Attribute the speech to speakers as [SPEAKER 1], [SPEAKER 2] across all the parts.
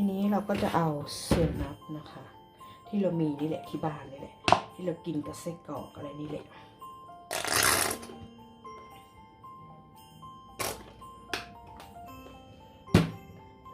[SPEAKER 1] ีนี้เราก็จะเอาเสือนับนะคะ ที่เรามีนี่แหละที่บ้านนี่แหละ ที่เรากินกับไส้กรอกอะไรนี่แหละ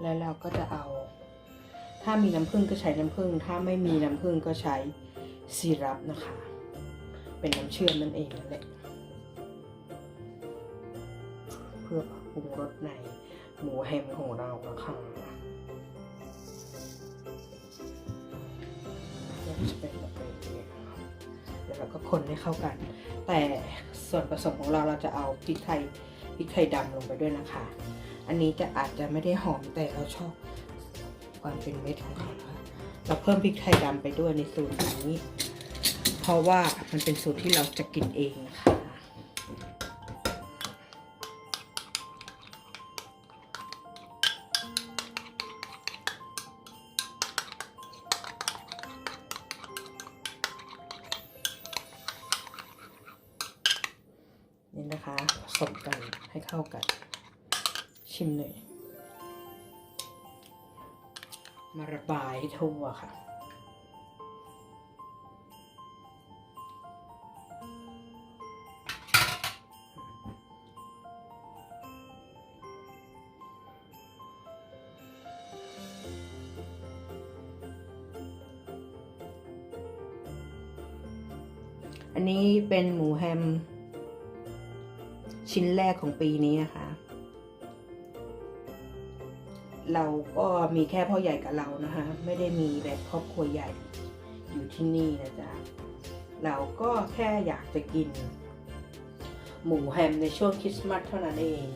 [SPEAKER 1] แล้วเราก็จะเอา ถ้ามีน้ำผึ้งก็ใช้น้ำผึ้ง ถ้าไม่มีน้ำผึ้งก็ใช้ซีรัปนะคะ เป็นน้ำเชื่อมนั่นเองนั่นแหละ เพื่อปรุงรสในหมูแฮมของเรานะคะ เป็นแบบนี้แล้วเราก็คนให้เข้ากัน แต่ส่วนผสมของเราเราจะเอาพริกไทยพริกไทยดำลงไปด้วยนะคะ อันนี้จะอาจจะไม่ได้หอมแต่เราชอบความเป็นเม็ดของเขาค่ะเราเพิ่มพริกไทยดำไปด้วยในสูตรนี้ เพราะว่ามันเป็นสูตรที่เราจะกินเองนะคะ นะคะผสมกันให้เข้ากัน ชิมเลย มาระบายทั่วค่ะอันนี้เป็นหมูแฮม ชิ้นแรกของปีนี้นะคะ เราก็มีแค่พ่อใหญ่กับเรานะคะ ไม่ได้มีแบบครอบครัวใหญ่อยู่ที่นี่นะจ๊ะ เราก็แค่อยากจะกิน หมูแฮมในช่วงคริสต์มาสเท่านั้นเอง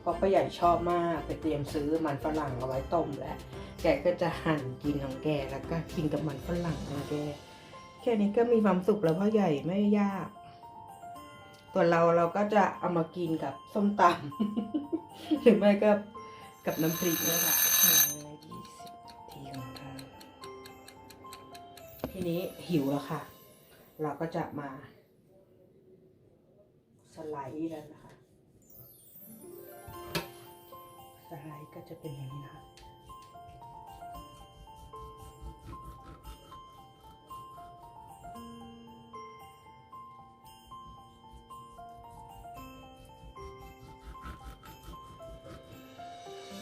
[SPEAKER 1] เพราะพ่อใหญ่ชอบมากไปเตรียมซื้อมันฝรั่งเอาไว้ต้มแล้วแกก็จะหั่นกินของแกแล้วก็กินกับมันฝรั่งของแกแค่นี้ก็มีความสุขแล้วพ่อใหญ่ไม่ยาก ส่วนเราเราก็จะเอามากินกับส้มตำหรือไม่ก็กับน้ำพริกนี่แหละยี่สิบทีของเราทีนี้หิวแล้วค่ะ เราก็จะมา สไลด์แล้วนะคะ สไลด์ก็จะเป็นอย่างนี้นะคะ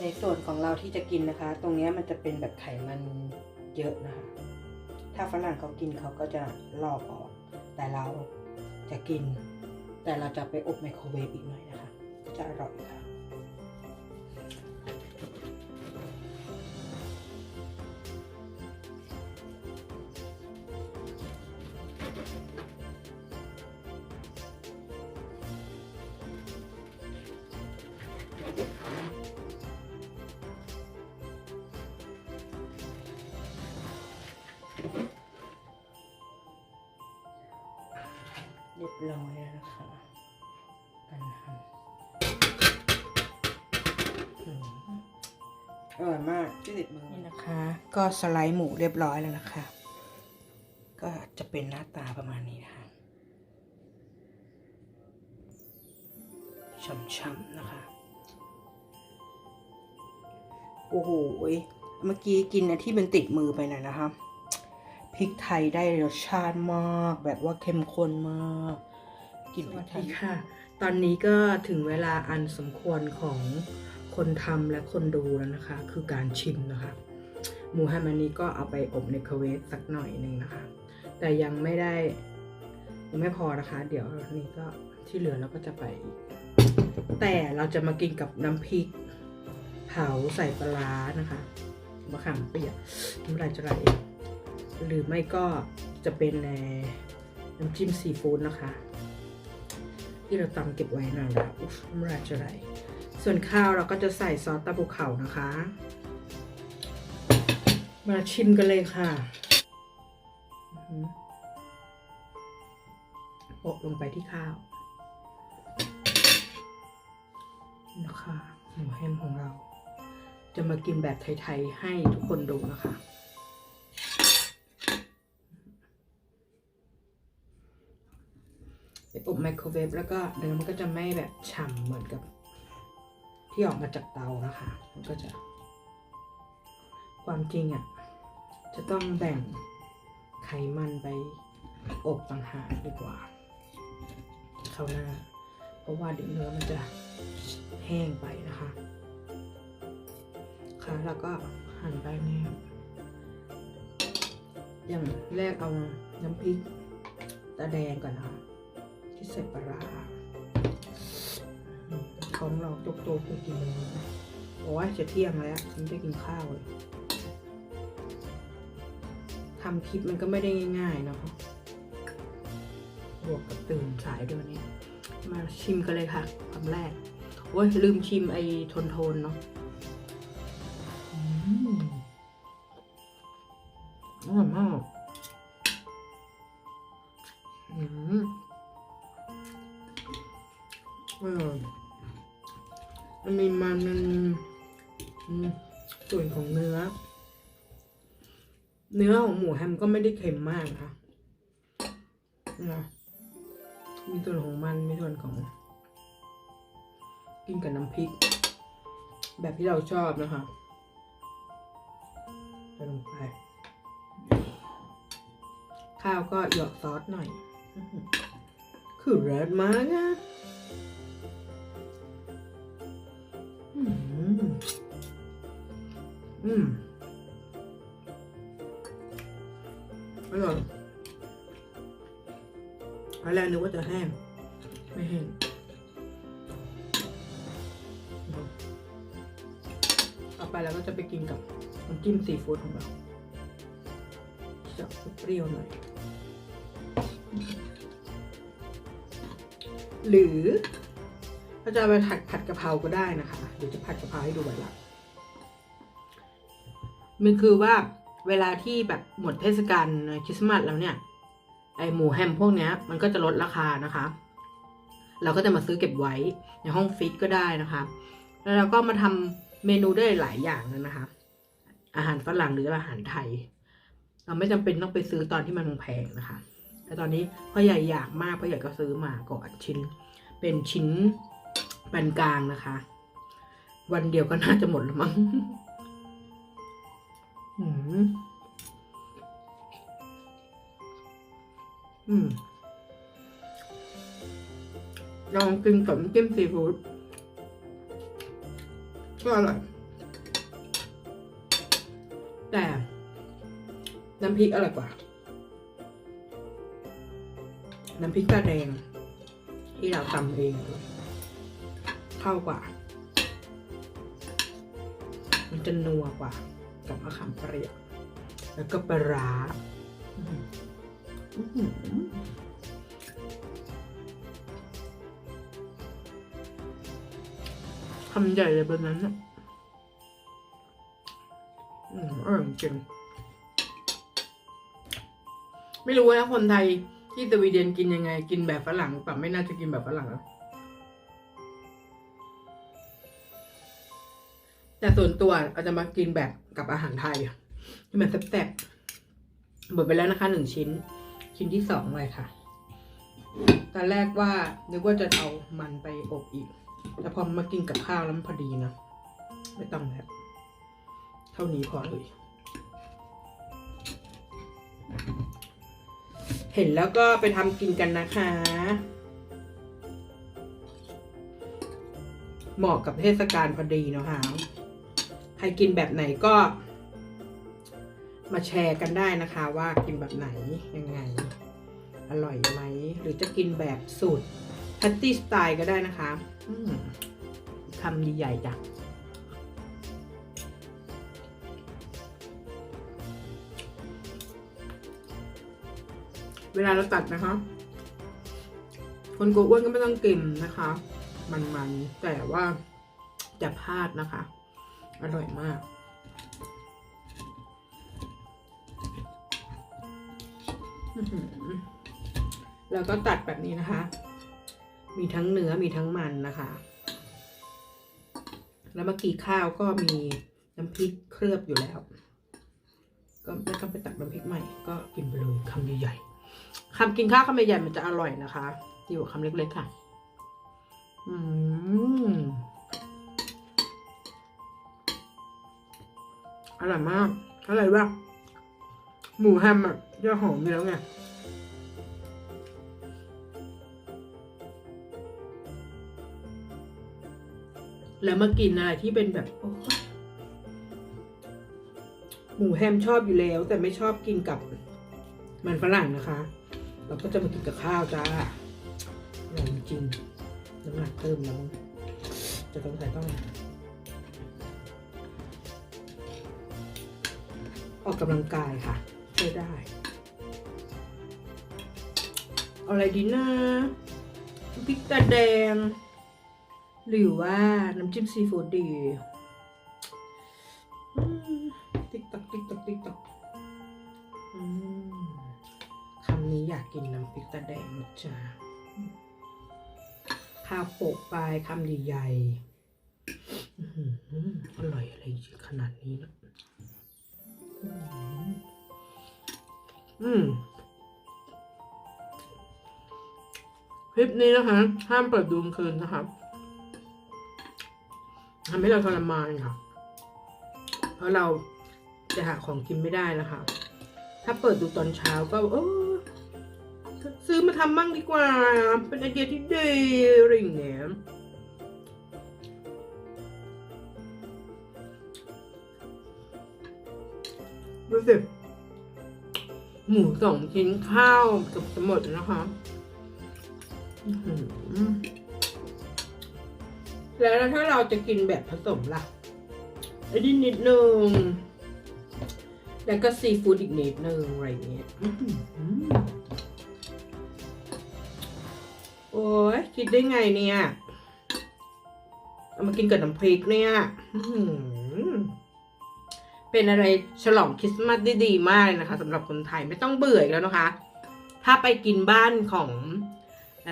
[SPEAKER 1] ในส่วนของเราที่จะกินนะคะ ตรงนี้มันจะเป็นแบบไขมันเยอะนะคะ ถ้าฝรั่งเขากินเขาก็จะลอกออก แต่เราจะกิน แต่เราจะไปอบไมโครเวฟอีกหน่อยนะคะ จะอร่อยค่ะ รียบร้อยแล้วนะคะกันหั่นอืมอร่อยมากที่ติดมือนี่นะคะ ก็สไลด์หมูเรียบร้อยแล้วนะคะ ก็จะเป็นหน้าตาประมาณนี้นะคะช่ำๆนะคะ โอ้โหยเมื่อกี้กินนะที่มันติดมือไปหน่อยนะคะพริกไทยได้รสชาติมาก แบบว่าเข้มข้นมาก กลิ่นพริกไทยค่ะ ตอนนี้ก็ถึงเวลาอันสมควรของคนทำและคนดูแล้วนะคะ คือการชิมนะคะหมูแฮมอันนี้ก็เอาไปอบในไมโคเวฟสักหน่อยหนึ่งนะคะ แต่ยังไม่ได้ยังไม่พอนะคะ เดี๋ยวนี้ก็ที่เหลือเราก็จะไปอีก แต่เราจะมากินกับน้ำพริก เผาใส่ปลาร้านะคะมะขามเปียกน้ำลายจะไหลหรือไม่ก็จะเป็นในน้ำจิ้มซีฟู้ดนะคะ ที่เราตำเก็บไว้นานแล้วอุ๊ยน้ำลาจะไหลส่วนข้าวเราก็จะใส่ซอสตะบุเขานะคะ มาชิมกันเลยค่ะอื้อหือโปะลงไปที่ข้าวนะคะหมูแฮมของเรา จะมากินแบบไทย ๆ ให้ทุกคนดูนะคะ ไปอบไมโครเวฟแล้วก็เนื้อมันก็จะไม่แบบฉ่ำเหมือนกับ ที่ออกมาจากเตานะคะ มันก็จะ ความจริงอะ่ะ จะต้องแบ่งไขมันไปอบต่างหากดีกว่าเข้าวหน้า เพราะว่าเดี๋ยวเนื้อมันจะแห้งไปนะคะ ค่ะแล้วก็หั่นไปนี่อย่างแรกเอาน้ำพริกตาแดงก่อนนะคะ ที่ใส่ปลาร้าของเราตกโตไปกินเลยโอ้ยจะเที่ยงแล้วฉันไปกินข้าวเลยทำคลิปมันก็ไม่ได้ง่ายๆเนาะบวกกับตื่นสายด้วยนนี้มาชิมกันเลยค่ะคำแรกโอ้ยลืมชิมไอ้โทนโทนๆเนาะ เนื้อของหมูแฮมก็ไม่ได้เค็มมากนะคะนะมีส่วนของมันมีส่วนของ กินกับน้ำพริก แบบที่เราชอบนะคะใส่ลงไป ข้าวก็หยอกซอสหน่อย คือเลิศมากอะอืม อืม อร่อยตอนแรกนึกว่าจะแห้ง ไม่แห้งต่อไปเราก็จะไปกินกับน้ำจิ้มซีฟู้ดของเราจะเปรี้ยวหน่อย หรือเราจะไปผัดผัดกะเพราก็ได้นะคะเดี๋ยวจะผัดกะเพราให้ดูวันหลังมันคือว่า เวลาที่แบบหมดเทศกาลคริสต์มาสแล้วเนี่ยไอหมูแฮมพวกเนี้ยมันก็จะลดราคานะคะ เราก็จะมาซื้อเก็บไว้ในห้องฟิตก็ได้นะคะ แล้วเราก็มาทำเมนูได้หลายอย่างเลยนะคะ อาหารฝรั่งหรืออาหารไทย เราไม่จำเป็นต้องไปซื้อตอนที่มันแพงนะคะ แต่ตอนนี้พ่อใหญ่อยากมากพ่อใหญ่ก็ซื้อมาก่อนชิ้น เป็นชิ้นปานกลางนะคะ วันเดียวก็น่าจะหมดแล้วมั้ง อืม อืม ลองกินกับจิ้มซีฟู้ดก็อร่อย แต่น้ำพริกอร่อยกว่า น้ำพริกตาแดง ที่เราทำเอง เข้ากว่า มันจะนัวกว่า กับมะขามเปรี้ยวแล้วก็ปลาร้าคำใหญ่เลยแบบนั้นอะอืมอร่อยจริงไม่รู้ว่าคนไทยที่สวีเดนกินยังไง กินแบบฝรั่งหรือเปล่ไม่น่าจะกินแบบฝรั่งนะ แต่ส่วนตัวอาจจะมากินแบบกับอาหารไทยที่มันแซ่บๆหมดไปแล้วนะคะหนึ่งชิ้น ชิ้นที่สองเลยค่ะตอนแรกว่านึกว่าจะเอามันไปอบอีก แต่พอมากินกับข้าวแล้วมันพอดีนะไม่ต้องแล้วเท่านี้พอเลย เห็นแล้วก็ไปทำกินกันนะคะ เหมาะกับเทศกาลพอดีเนาะคะ ครกินแบบไหนก็ มาแชร์กันได้นะคะว่ากินแบบไหนยังไง อร่อยไหม หรือจะกินแบบสูตรแพตตี้สไตล์ก็ได้นะคะคำใหญ่ๆจ้ะเวลาเราตัดนะคะ คนกลัวอ้วนก็ไม่ต้องกินนะคะ มันๆ แต่ว่าจะพลาดนะคะ อร่อยมาก แล้วก็ตัดแบบนี้นะคะ มีทั้งเนื้อมีทั้งมันนะคะ แล้วเมื่อกี้ข้าวก็มีน้ำพริกเคลือบอยู่แล้ว ก็ไม่ต้องไปตักน้ำพริกใหม่ ก็กินไปเลยคำใหญ่ๆคำกินข้าวคำใหญ่ๆมันจะอร่อยนะคะ ดีกว่าคำเล็กๆค่ะ อืม อร่อยมากอะไรวะหมูแฮมอะจะหอมอยู่แล้วไงแล้วมากินอะไรที่เป็นแบบหมูแฮมชอบอยู่แล้ว แต่ไม่ชอบกินกับมันฝรั่งนะคะ เราก็จะมากินกับข้าวจ้าอร่อยจริงน้ำหนักเพิ่มแล้วมั้งจะต้องใส่ต้อง ออกกำลังกายค่ะช่วยได้เอาอะไรดีนะพริกตาแดง หรือว่าน้ำจิ้มซีฟู้ดดีติ๊กตักติ๊กตักติ๊กตักคำนี้อยากกินน้ำพริกตาแดงนะจ๊ะข้าวโปกปลายคำใหญ่ๆอื้อหืออร่อยอะไรขนาดนี้นะ อืมคลิปนี้นะคะ ห้ามเปิดดูกลางคืนนะคะทำให้เราทรมานค่ะ เพราะเราจะหาของกินไม่ได้แล้วค่ะ ถ้าเปิดดูตอนเช้าก็เออซื้อมาทำบ้างดีกว่า เป็นไอเดียที่ดีรอย่างเงี้ย ดูสิหมูสองชิ้นข้าวกับจะหมดนะคะแล้วถ้าเราจะกินแบบผสมล่ะไอ้นี่นิดนึง แล้วก็ซีฟู้ดอีกนิดนึงอะไรเงี้ยโอ้ยคิดได้ไงเนี่ย เอามากินกับน้ำพริกเนี่ย อื เป็นอะไรฉลองคริสต์มาสได้ดีมากเลยนะคะสำหรับคนไทยไม่ต้องเบื่ออีกแล้วนะคะ ถ้าไปกินบ้านของอ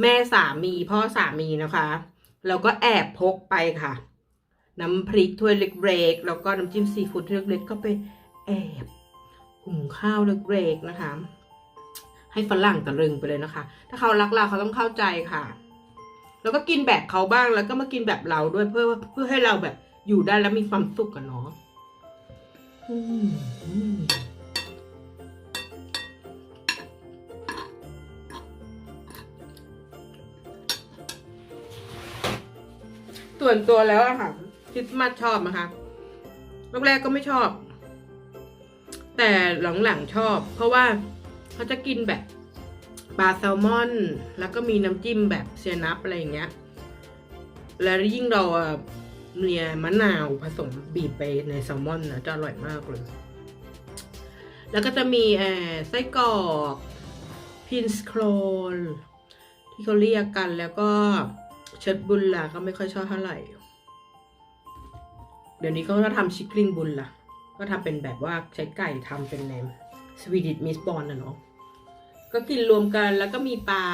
[SPEAKER 1] แม่สามีพ่อสามีนะคะเราก็แอบพกไปค่ะ น้ำพริกถ้วยเล็กๆแล้วก็น้ำจิ้มซีฟู้ดเล็กๆก็ไปแอบหุงข้าวเล็กๆนะคะ ให้ฝรั่งตะลึงไปเลยนะคะ ถ้าเขารักเราเขาต้องเข้าใจค่ะ แล้วก็กินแบบเขาบ้างแล้วก็มากินแบบเราด้วยเพื่อเพื่อให้เราแบบอยู่ได้แล้วมีความสุขกันเนาะ อืมส่วนตัวแล้วอะค่ะคริสต์มาสชอบนะคะแรกๆก็ไม่ชอบ แต่หลังๆชอบ เพราะว่าเขาจะกินแบบปลาแซลมอน แล้วก็มีน้ำจิ้มแบบเซียนับอะไรอย่างเงี้ย แล้วยิ่งเรา เนี่ยมะนาวผสมบีบไปในแซลมอนนะจะอร่อยมากเลย แล้วก็จะมีเอ่อไส้กรอกพินสโครลที่เขาเรียกกันแล้วก็เชิดบุลล่ะก็ไม่ค่อยชอบเท่าไหร่ เดี๋ยวนี้เขาก็ทำชิคลิงบุลล่ะ ก็ทำเป็นแบบว่าใช้ไก่ทำเป็นแนมสวีดิชมิสบอลนะเนาะก็กินรวมกันแล้วก็มีปลา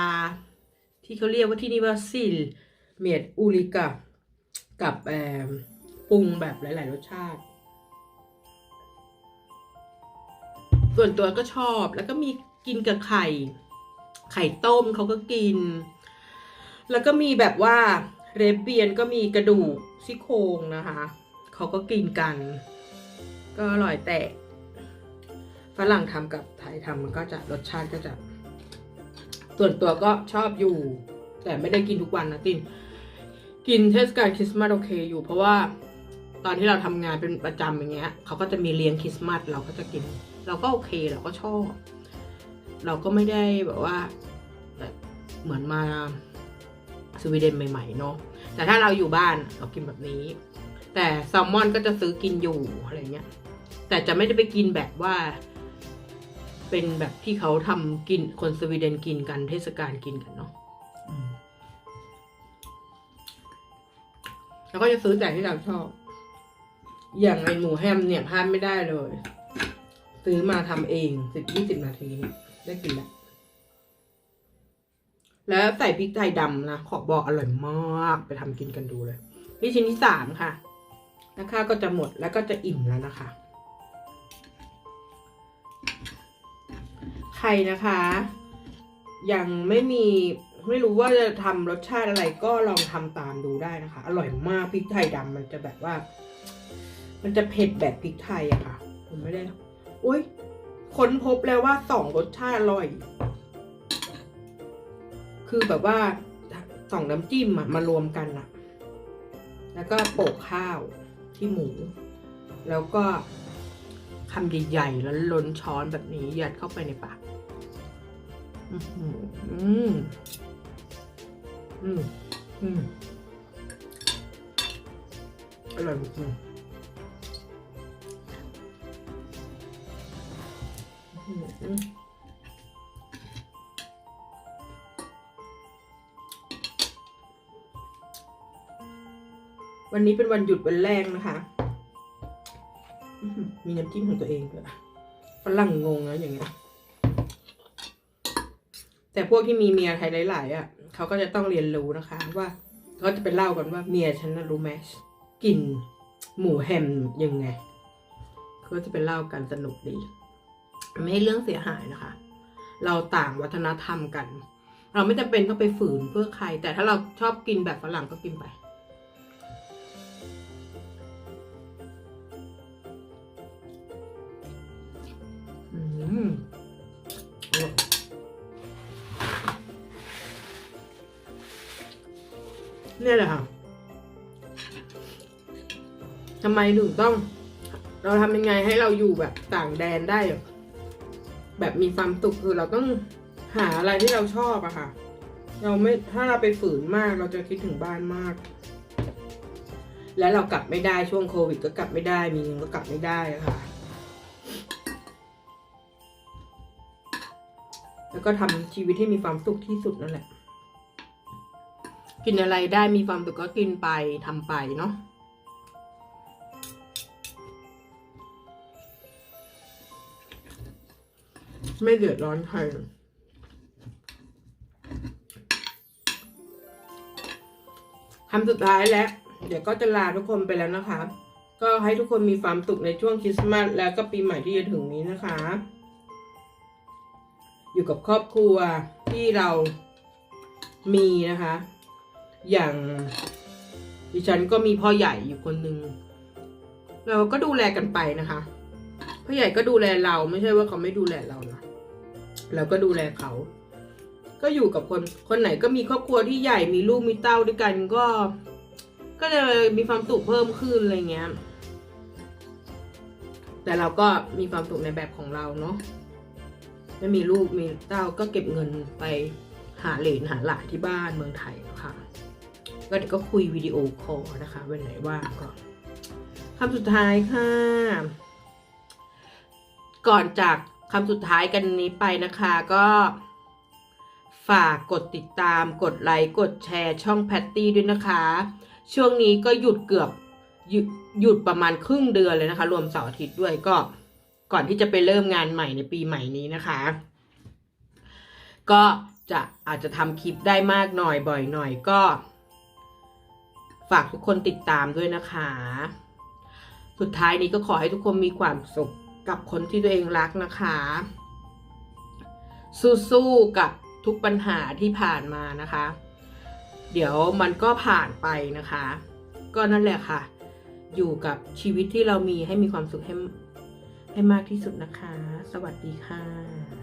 [SPEAKER 1] ที่เขาเรียกว่าที่นี่ว่าซิลเมียดอูริกะ กับแอมปรุงแบบหลาย ๆ รสชาติ ส่วนตัวก็ชอบแล้วก็มีกินกับไข่ ไข่ต้มเขาก็กิน แล้วก็มีแบบว่าเรเบียนก็มีกระดูกซี่โครงนะคะเขาก็กินกัน ก็อร่อยแต่ฝรั่งทำกับไทยทำมันก็จะรสชาติก็จะ ส่วนตัวก็ชอบอยู่ แต่ไม่ได้กินทุกวันนะกิน กินเทศกาลคริสต์มาสโอเคอยู่เพราะว่าตอนที่เราทำงานเป็นประจำอย่างเงี้ยเขาก็จะมีเลี้ยงคริสต์มาสเราก็จะกิน เราก็โอเคเราก็ชอบ เราก็ไม่ได้แบบว่าเหมือนมาสวีเดนใหม่ๆเนาะแต่ถ้าเราอยู่บ้านเรากินแบบนี้ แต่แซลมอนก็จะซื้อกินอยู่อะไรเงี้ย แต่จะไม่ได้ไปกินแบบว่า เป็นแบบที่เขาทำกินคนสวีเดนกินกันเทศกาลกินกันเนาะ แล้วก็จะซื้อแต่ที่เราชอบ อย่างไอหมูแฮมเนี่ยพลาดไม่ได้เลย ซื้อมาทำเองสิบยี่สิบนาทีได้กินแล้วแล้วใส่พริกไทยดำนะ ขอบอกอร่อยมากไปทำกินกันดูเลย นี่ชิ้นที่สามค่ะนะคะก็จะหมดแล้วก็จะอิ่มแล้วนะคะ ใครนะคะ ยังไม่มี ไม่รู้ว่าจะทำรสชาติอะไรก็ลองทำตามดูได้นะคะ อร่อยมากพริกไทยดำมันจะแบบว่า มันจะเผ็ดแบบพริกไทยอะค่ะผมไม่ได้อุ้ยค้นพบแล้วว่าสองรสชาติอร่อย คือแบบว่าสองน้ำจิ้มอะมารวมกันอะแล้วก็โปะข้าวที่หมู แล้วก็คำใหญ่ๆแล้วล้นช้อนแบบนี้ยัดเข้าไปในปาก อือหืออืม อืมอืมอร่อยจริงๆอื้อหือวันนี้เป็นวันหยุดวันแรกนะคะ มีน้ำจิ้มของตัวเองด้วยฝรั่งงงนะอย่างเงี้ย แต่พวกที่มีเมียไทยหลาย ๆ อะเขาก็จะต้องเรียนรู้นะคะ ว่าเขาจะไปเล่ากันว่าเมียฉันรู้ไหมกลิ่นหมูแฮมยังไงเขาจะไปเล่ากันสนุกดี ไม่ให้เรื่องเสียหายนะคะ เราต่างวัฒนธรรมกัน เราไม่จำเป็นต้องไปฝืนเพื่อใคร แต่ถ้าเราชอบกินแบบฝรั่งก็กินไปอืม นี่ยแหละค่ะทำไมถึงต้อง เราทำยังไงให้เราอยู่แบบต่างแดนได้ แบบมีความสุขคือเราต้องหาอะไรที่เราชอบอะค่ะ เราไม่ถ้าเราไปฝืนมากเราจะคิดถึงบ้านมาก แล้วเรากลับไม่ได้ช่วงโควิดก็กลับไม่ได้ มีเงินก็กลับไม่ได้ค่ะ แล้วก็ทำชีวิตให้มีความสุขที่สุดนั่นแหละ กินอะไรได้มีความสุขก็กินไปทำไปเนาะไม่เดือดร้อนใครคำสุดท้ายแล้ว เดี๋ยวก็จะลาทุกคนไปแล้วนะคะ ก็ให้ทุกคนมีความสุขในช่วงคริสต์มาสแล้วก็ปีใหม่ที่จะถึงนี้นะคะ อยู่กับครอบครัวที่เรามีนะคะ อย่างดิฉันก็มีพ่อใหญ่อยู่คนหนึ่งเราก็ดูแลกันไปนะคะพ่อใหญ่ก็ดูแลเราไม่ใช่ว่าเขาไม่ดูแลเรานะเราก็ดูแลเขา ก็อยู่กับคนคนไหนก็มีครอบครัวที่ใหญ่มีลูกมีเต้าด้วยกันก็ ก็เลยมีความสุขเพิ่มขึ้นอะไรเงี้ยแต่เราก็มีความสุขในแบบของเราเนาะไม่มีลูกมีเต้าก็เก็บเงินไปหาเหรนหาหลานที่บ้านเมืองไทย ก็เดี๋ยวก็คุยวิดีโอคอลนะคะวันไหนว่างก็คำสุดท้ายค่ะ ก่อนจากคำสุดท้ายกันนี้ไปนะคะก็ฝากกดติดตามกดไลค์กดแชร์ช่องแพตตี้ด้วยนะคะ ช่วงนี้ก็หยุดเกือบหยหยุดประมาณครึ่งเดือนเลยนะคะ รวมเสาร์อาทิตย์ด้วยก็ก่อนที่จะไปเริ่มงานใหม่ในปีใหม่นี้นะคะ ก็จะอาจจะทำคลิปได้มากหน่อยบ่อยหน่อยก็ ฝากทุกคนติดตามด้วยนะคะ สุดท้ายนี้ก็ขอให้ทุกคนมีความสุขกับคนที่ตัวเองรักนะคะ สู้ๆกับทุกปัญหาที่ผ่านมานะคะ เดี๋ยวมันก็ผ่านไปนะคะ ก็นั่นแหละค่ะ อยู่กับชีวิตที่เรามีให้มีความสุขให้ให้มากที่สุดนะคะ สวัสดีค่ะ